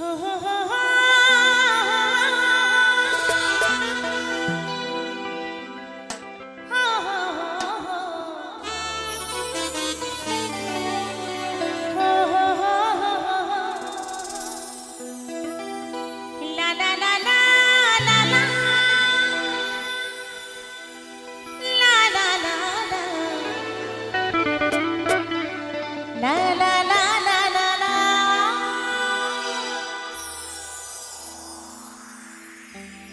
ha ha ha ha Bye.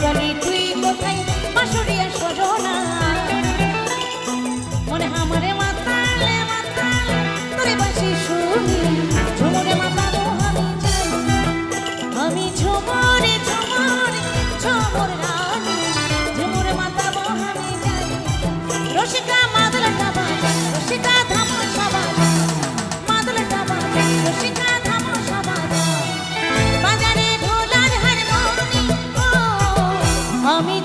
জানি তুই কোথায়? বাসুরিয়া সজনা। মনে আমারে মাতালে মাতালে, তোরে বাসি শুনি। ঝুমরে মাতালো আমি চাই। আমি ঝুমরে ঝুমরে, ঝুমর রানী। ঝুমরে মাতাবো আমি চাই। রসিকা আমি